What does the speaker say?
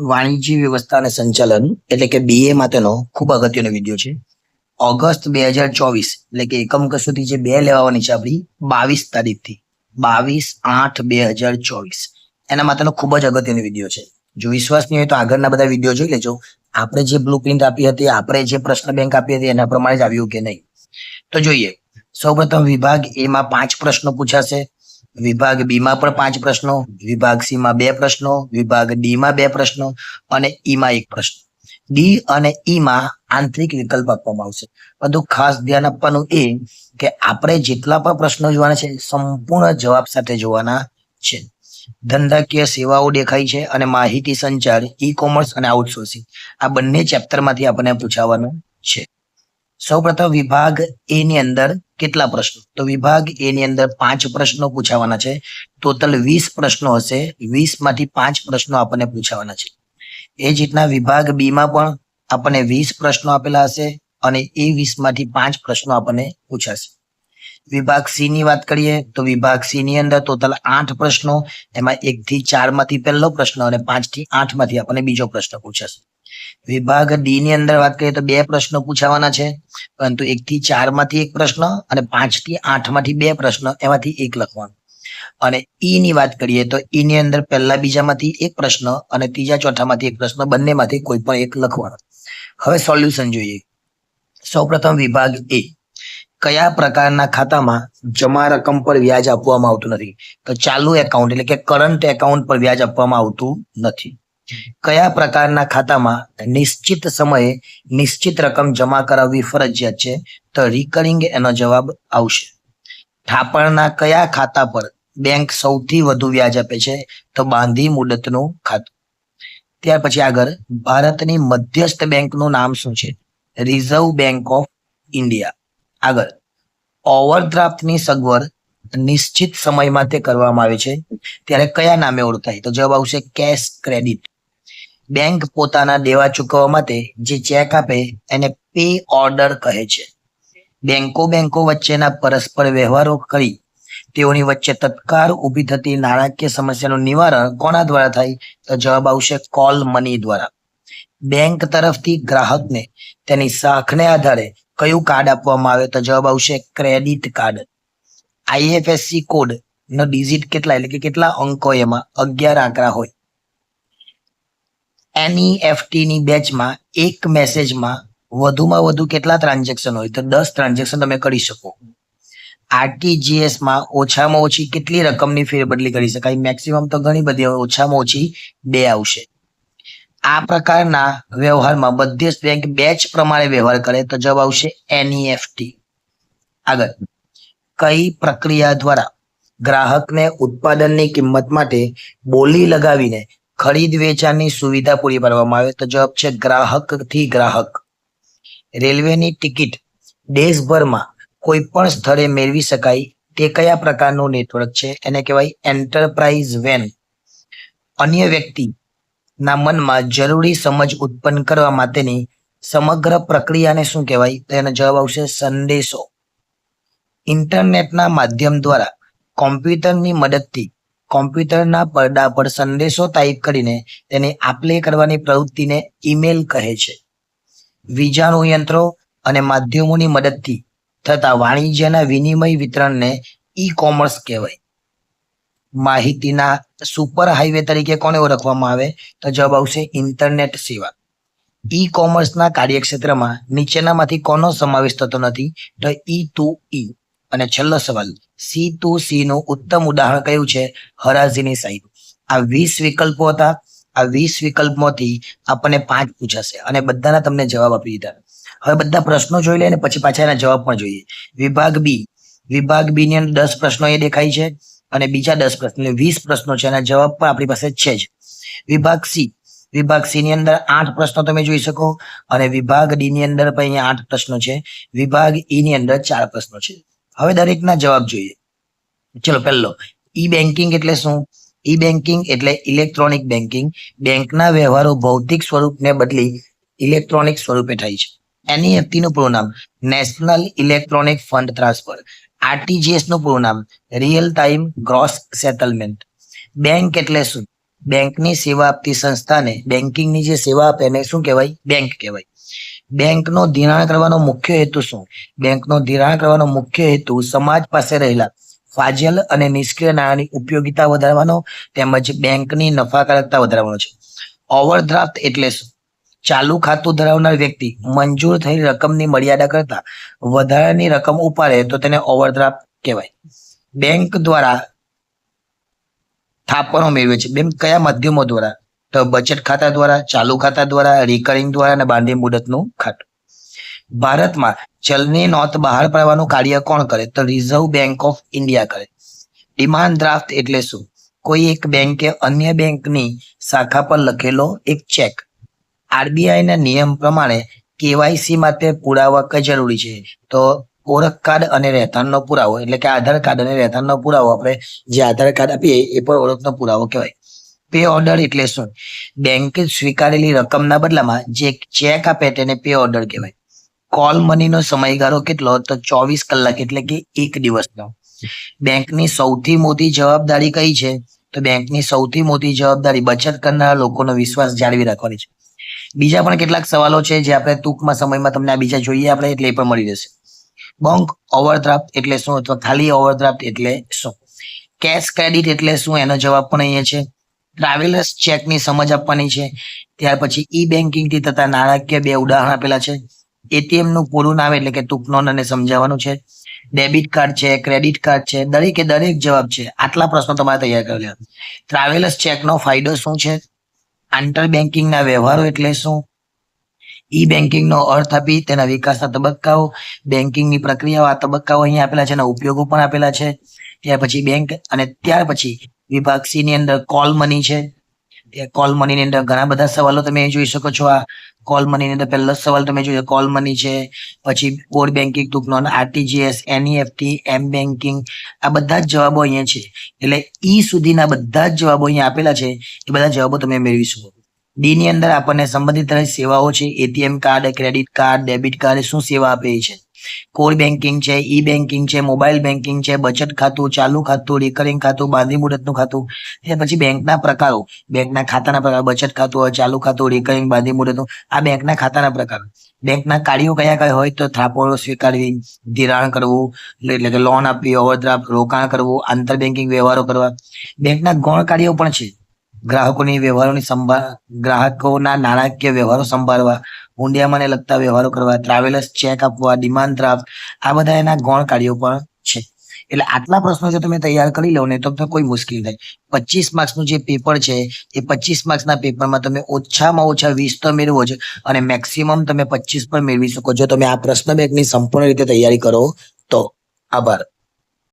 વાણિજ્ય વ્યવસ્થા અને સંચાલન એટલે કે બીએ માટેનો ખૂબ અગત્યનો વીડિયો છે. ઓગસ્ટ બે હજાર ચોવીસ એટલે કે એકમ કસોટી જે બે લેવાની છે આપણી, બાવીસ તારીખથી. બાવીસ આઠ બે હજાર ચોવીસ. એના માટેનો ખૂબ જ અગત્યનો વીડિયો છે. જો વિશ્વાસ નહીં હોય તો આગળના બધા વીડિયો જોઈ લેજો. આપણે જે બ્લુ પ્રિન્ટ આપી હતી, આપણે જે પ્રશ્ન બેંક આપી હતી, એના પ્રમાણે જ આવ્યું કે નહીં. તો જોઈએ. સૌપ્રથમ વિભાગ એમાં પાંચ પ્રશ્નો પૂછાશે. વિભાગ બી માં પણ પાંચ પ્રશ્નો, વિભાગ સી માં બે પ્રશ્નો, વિભાગ ડી માં બે પ્રશ્નો અને ઈ માં એક પ્રશ્ન. ડી અને ઈ માં આંતરિક વિકલ્પ આપવામાં આવશે. બધું ખાસ ધ્યાન આપવાનું એ કે આપણે જેટલા પણ પ્રશ્નો જોવાના છે, સંપૂર્ણ જવાબ સાથે જોવાના છે. ધંધાકીય સેવાઓ દેખાય છે અને માહિતી સંચાર ઈ કોમર્સ અને આઉટસોર્સિંગ આ બંને ચેપ્ટરમાંથી આપણને પૂછાવાનું છે. સૌપ્રથમ વિભાગ એ ની અંદર કેટલા પ્રશ્નો? તો વિભાગ એ ની અંદર પાંચ પ્રશ્નો પૂછાવાના છે. ટોટલ વીસ પ્રશ્નો હશે. વીસમાંથી પાંચ પ્રશ્નો આપણને પૂછાવાના છે. એ જ રીતના વિભાગ બી માં પણ આપણને વીસ પ્રશ્નો આપેલા હશે અને એ વીસમાંથી પાંચ પ્રશ્નો આપણને પૂછાશે. વિભાગ સી ની વાત કરીએ તો વિભાગ સી ની અંદર ટોટલ આઠ પ્રશ્નો, એમાં એક થી ચારમાંથી પહેલો પ્રશ્ન અને પાંચથી આઠમાંથી આપણને બીજો પ્રશ્ન પૂછાશે. વિભાગ ડી ની અંદર વાત કરીએ તો બે પ્રશ્નો પૂછાવાના છે. પરંતુ એક થી ચારમાંથી એક પ્રશ્ન અને પાંચથી આઠમાંથી બે પ્રશ્ન એમાંથી એક લખવાનો. અને ઈ ની વાત કરીએ તો ઈ ની અંદર પહેલા બીજામાંથી એક પ્રશ્ન અને ત્રીજા ચોથામાંથી એક પ્રશ્ન બંનેમાંથી કોઈ પણ એક લખવાનો. હવે સોલ્યુશન જોઈએ. સૌપ્રથમ વિભાગ એ કયા પ્રકારના ખાતામાં જમા રકમ પર વ્યાજ આપવામાં આવતું નથી? તો ચાલુ એકાઉન્ટ એટલે કે કરંટ એકાઉન્ટ પર વ્યાજ આપવામાં આવતું નથી. કયા પ્રકારના ખાતામાં નિશ્ચિત સમયે નિશ્ચિત રકમ જમા કરાવવી ફરજિયાત છે? તો રિકરિંગ એનો જવાબ આવશે. થાપણના કયા ખાતા પર બેંક સૌથી વધુ વ્યાજ આપે છે? તો બાંધી મુદતનું ખાતું. ત્યાર પછી આગળ, ભારતની મધ્યસ્થ બેંકનું નામ શું છે? Reserve bank of India. આગળ, ઓવરડ્રાફ્ટની સગવડ નિશ્ચિત સમયમાં તે કરવામાં આવે છે. ત્યારે કયા નામે ઓળખાય? તો જવાબ આવશે, કેશ ક્રેડિટ. બેંક પોતાના દેવા ચૂકવવા માટે જે ચેક આપે એને પે ઓર્ડર કહે છે. બેંકો બેંકો વચ્ચેના પરસ્પર વ્યવહારો કરી તેઓની વચ્ચે તત્કાળ ઊભી થતી નાણાકીય સમસ્યાનું નિવારણ કોના દ્વારા થાય તો જવાબ આવશે કોલ મની દ્વારા. બેંક તરફથી ગ્રાહકને તેની શાખને આધારે કયું કાર્ડ આપવામાં આવે તો જવાબ આવશે ક્રેડિટ કાર્ડ. આઈએફએસસી કોડ નો ડિજિટ કેટલા એટલે કે કેટલા અંકો એમાં અગિયાર આંકડા હોય. એનઈએફટી ની બેચમાં એક મેસેજમાં વધુમાં વધુ કેટલા ટ્રાન્ઝેક્શન હોય? તો દસ ટ્રાન્ઝેક્શન તમે કરી શકો. આરટીજીએસમાં ઓછામાં ઓછી કેટલી રકમની ફેરબદલી કરી શકાય? મેક્સિમમ તો ઘણી બધી ઓછામાં ઓછી બે આવશે. આ પ્રકારના વ્યવહારમાં બધી જ બેંક બેચ પ્રમાણે વ્યવહાર કરે, તો જવાબ આવશે એનઈએફટી આગળ. કઈ પ્રક્રિયા દ્વારા ગ્રાહકને ઉત્પાદનની કિંમત માટે બોલી લગાવીને ખરીદ વેચાણની સુવિધા પૂરી પાડવામાં આવે તો જવાબ છે ગ્રાહકથી ગ્રાહક. રેલવેની ટિકિટ દેશભરમાં કોઈ પણ સ્થળે મેળવી શકાય તે કયા પ્રકારનું નેટવર્ક છે? એને કહેવાય એન્ટરપ્રાઇઝ વેન. અન્ય વ્યક્તિ ના મનમાં જરૂરી સમજ ઉત્પન્ન કરવા માટેની સમગ્ર પ્રક્રિયાને શું કહેવાય? તો એનો જવાબ આવશે સંદેશો. ઇન્ટરનેટના માધ્યમ દ્વારા કોમ્પ્યુટરની મદદથી કોમ્પ્યુટરના પડદા પર સંદેશો ટાઈપ કરીને તેને આપલે કરવાની પ્રવૃત્તિને ઈમેલ કહે છે. વીજાણુ યંત્રો અને માધ્યમોની મદદથી થતા વાણિજ્યના વિનિમય વિતરણને ઈ કોમર્સ કહેવાય. માહિતીના સુપર હાઈવે તરીકે કોને ઓળખવામાં આવે? તો જવાબ આવશે ઇન્ટરનેટ સેવા. ઈ કોમર્સના કાર્યક્ષેત્રમાં નીચેનામાંથી કોનો સમાવેશ થતો નથી? તો ઈ ટુ ઈ અને છેલ્લો સવાલ સી ટુ સી નું ઉત્તમ ઉદાહરણ કયું છે? હરાજીની સાઈડ. આ વીસ વિકલ્પો હતા. આ વીસ વિકલ્પમાંથી આપણને પાંચ પૂછાશે અને બધાના તમને જવાબ આપી દીધા. હવે બધા પ્રશ્નો જોઈ લે અને પછી પાછા એના જવાબ પણ જોઈએ. વિભાગ બી વિભાગ બી ની અંદર દસ પ્રશ્નો એ દેખાય છે અને બીજા દસ પ્રશ્નો વીસ પ્રશ્નો છે. એના જવાબ પણ આપણી પાસે છે જ. વિભાગ સી વિભાગ સી ની અંદર આઠ પ્રશ્નો તમે જોઈ શકો અને વિભાગ ડી ની અંદર પણ અહીંયા આઠ પ્રશ્નો છે. વિભાગ ઈ ની અંદર ચાર પ્રશ્નો છે. હવે દરેકના જવાબ જોઈએ. ચલો પહેલો. ઈ બેન્કિંગ એટલે શું? ઈ બેન્કિંગ એટલે ઇલેક્ટ્રોનિક બેન્કિંગ બેંકના વ્યવહારો ભૌતિક સ્વરૂપને બદલી ઇલેક્ટ્રોનિક સ્વરૂપે થાય છે. એનઈએફટી નું પૂરું નામ નેશનલ ઇલેક્ટ્રોનિક ફંડ ટ્રાન્સફર આરટીજીએસનું પૂરું નામ real time gross settlement bank એટલે શું? બેંકની સેવા આપતી સંસ્થાને બેન્કિંગની જે સેવા આપે એને શું કહેવાય? બેંક કહેવાય. બેંકનો ધિરાણ કરવાનો મુખ્ય હેતુ શું? બેંકનો ધિરાણ કરવાનો મુખ્ય હેતુ સમાજ પાસે રહેલા ફાજલ અને નિષ્ક્રિય નાણાંની ઉપયોગિતા વધારવાનો તેમજ બેંકની નફાકારકતા વધારવાનો છે. ઓવરડ્રાફ્ટ એટલે શું? ચાલુ ખાતું ધરાવનાર વ્યક્તિ મંજૂર થયેલી રકમની મર્યાદા કરતા વધારાની રકમ ઉપાડે તો તેને ઓવરડ્રાફ્ટ કહેવાય. બેંક દ્વારા થાપણો મેળવે છે. બેંક કયા માધ્યમો દ્વારા? બચત ખાતા દ્વારા, ચાલુ ખાતા દ્વારા રિકરિંગ દ્વારા અને બાંધી મુદતનું ખાતું. ભારતમાં ચલની નોત બહાર પાડવાનું કાર્ય કોણ કરે? તો રિઝર્વ બેંક ઓફ ઇન્ડિયા કરે. ડિમાન્ડ ડ્રાફ્ટ એટલે શું? કોઈ એક બેંકે અન્ય બેંકની શાખા પર લખેલો એક ચેક આરબીઆઈ ના નિયમ પ્રમાણે કેવાયસી માટે પુરાવા જરૂરી છે? તો ઓળખ કાર્ડ અને રહેઠાણનો પુરાવો, એટલે કે આધાર કાર્ડ અને રહેઠાણનો પુરાવો આપણે જે આધાર કાર્ડ આપીએ એ પણ ઓળખનો પુરાવો કહેવાય. પે ઓર્ડર એટલે શું? બેંકે સ્વીકારેલી રકમના બદલામાં જે ચેક આપે તેને પે ઓર્ડર કહેવાય. કોલ મનીનો સમયગાળો કેટલો? તો ચોવીસ કલાક એટલે કે એક દિવસનો. બેંકની સૌથી મોટી જવાબદારી કઈ છે? તો બેંકની સૌથી મોટી જવાબદારી બચત કરનારા લોકોનો વિશ્વાસ જાળવી રાખવાની છે. બીજા પણ કેટલાક સવાલો છે જે આપણે ટૂંકમાં સમયમાં તમને આ બીજા જોઈએ આપણે એટલે એ પણ મળી જશે બંક ઓવરડ્રાફ્ટ એટલે શું? અથવા ખાલી ઓવરડ્રાફ્ટ એટલે શું? કેશ ક્રેડિટ એટલે શું? એનો જવાબ પણ અહીંયા છે. ટ્રાવેલર્સ ચેકની સમજ આપવાની છે. ત્યાર પછી ઈ બેન્કિંગથી થતા નાણાકીય બે ઉદાહરણ આપેલા છે. એટીએમનું પૂરું નામ એટલે કે ટૂંક અને સમજાવવાનું છે. ડેબિટ કાર્ડ છે, ક્રેડિટ કાર્ડ છે, દરેકે દરેક જવાબ છે. આટલા પ્રશ્નો તમારે તૈયાર કરી લેવા. ટ્રાવેલર્સ ચેકનો ફાયદો શું છે? આંતર બેન્કિંગના વ્યવહારો એટલે શું? ઈ બેન્કિંગનો અર્થ આપી તેના વિકાસના તબક્કાઓ બેન્કિંગની પ્રક્રિયાઓ આ તબક્કાઓ અહીંયા આપેલા છે અને ઉપયોગો પણ આપેલા છે. ત્યાર પછી બેંક અને ત્યાર પછી વિભાગ સી ની અંદર કોલ મની છે. કોલ મની ની અંદર ઘણા બધા સવાલો તમે જોઈ શકો છો. આ કોલ મની ની અંદર પહેલો સવાલ તમે જોયો કોલ મની છે. પછી કોર બેન્કિંગ ટૂંક નોન આરટીજીએસ એનઈએફટી એમ બેન્કિંગ આ બધા જ જવાબો અહીંયા છે. એટલે ઈ સુધીના બધા જ જવાબો અહીંયા આપેલા છે. એ બધા જવાબો તમે મેળવી શકો. ડી અંદર આપણને સંબંધિત સેવાઓ છે ATM card credit card debit card શું સેવા આપે છે? કોર બેન્કિંગ છે ઈ બેન્કિંગ છે મોબાઈલ બેન્કિંગ છે, બચત ખાતું, ચાલુ ખાતું રિકરિંગ ખાતું બાંધી મુદતનું ખાતું. ત્યાર પછી બેંકના પ્રકારો. બેંકના ખાતાના પ્રકાર, બચત ખાતું હોય, ચાલુ ખાતું રિકરિંગ બાંધી મુદતનું. આ બેંકના ખાતાના પ્રકાર. બેંકના કાર્યો કયા કયા હોય તો થાપણો સ્વીકારવી, ધિરાણ કરવું, એટલે કે લોન આપવી ઓવરડ્રાફ્ટ રોકાણ કરવું, આંતર બેન્કિંગ વ્યવહારો કરવા. બેંકના ગૌણ કાર્યો પણ છે. ગ્રાહકોની વ્યવહારોની સંભાળ ગ્રાહકોના નાણાકીય વ્યવહારો સંભાળવા ઊંડિયામાંને લગતા વ્યવહારો કરવા ટ્રાવેલર્સ ચેક આપવા ડિમાન્ડ ડ્રાફ્ટ આ બધા એના ગૌણ કાર્યો પણ છે. એટલે આટલા પ્રશ્નો જો તમે તૈયાર કરી લો ને તો તમને કોઈ મુશ્કેલ થાય. પચીસ માર્ક્સનું જે પેપર છે, એ પચીસ માર્ક્સના પેપરમાં તમે ઓછામાં ઓછા વીસ તો મેળવો છો અને મેક્સિમમ તમે પચીસ પણ મેળવી શકો. છો તમે આ પ્રશ્ન બેંકની સંપૂર્ણ રીતે તૈયારી કરો તો. આભાર.